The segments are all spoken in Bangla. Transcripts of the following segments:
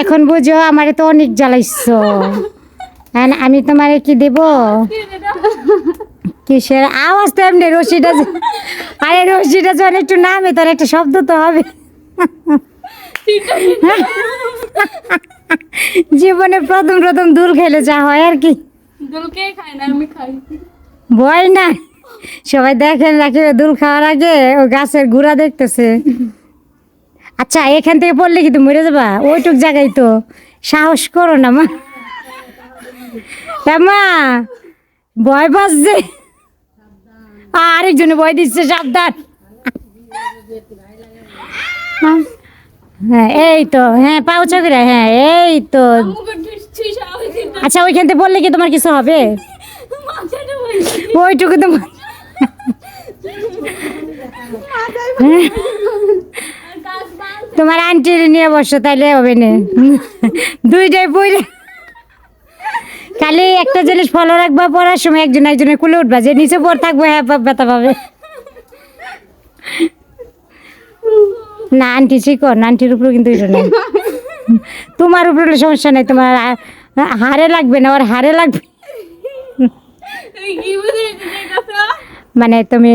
এখন বুঝো আমারে তো অনেক জ্বালাইছো। হ্যাঁ আমি তোমারে কি দেব? কিসের আওয়াজ তো এমনি রশিটা আরে রশিটা যখন একটু নামে তার একটা শব্দ তো হবে। জীবনে প্রথম প্রথম দুল খেলে যা হয় আর কি। ভয় না সবাই দেখেন রাখি দুল খাওয়ার আগে ও গাছের গুড়া দেখতেছে। আচ্ছা এখান থেকে পড়লে কি তুমি মরে যাবা। ওইটুক জায়গায় তো। সাহস করো না মা। মা ভয় পাচ্ছে। আরেকজনে ভয় দিচ্ছে সাবধান। হ্যাঁ এই তো হ্যাঁ পাও চকরা হ্যাঁ এই তো। আচ্ছা ওইখান থেকে পড়লে কি তোমার কিছু হবে? ওইটুকু তো গাছ বাল তোমার আন্টির নিয়ে বসো তাইলে হবে না। দুইটাই বইলে খালি একটা জিনিস ফলো রাখবা পড়ার সময় একজন একজনের কুলে উঠবা যে নিচে পড় থাকব হ্যাঁ ব্যথা পাবে। না আন্টি শিখো না আন্টির উপরে কিন্তু নেই। তোমার উপরে সমস্যা নেই তোমার হারে লাগবে না ওর হারে লাগবে। মানে তুমি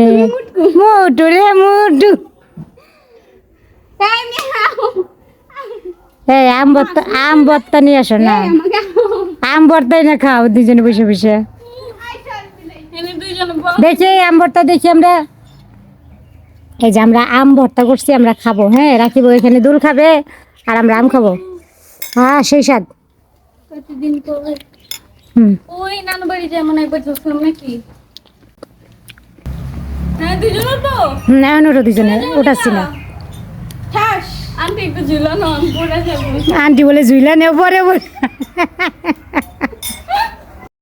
মুটু রে মুটু এই আম ভর্তা আম ভর্তা নিয়ে আসো না। আম ভর্তাই না খাও দুজনে বসে বসে। এনে দুইজন বল। দেখি আম ভর্তা দেখি আমরা। এই যে আমরা আম ভর্তা করছি আমরা খাব হ্যাঁ? রাখিব এখানে দুল খাবে আর আমরা আম খাব। হ্যাঁ সেই স্বাদ। প্রতিদিন করে হুম। ওই নানু আন্টি বলে ঝুলানো পরে বলে।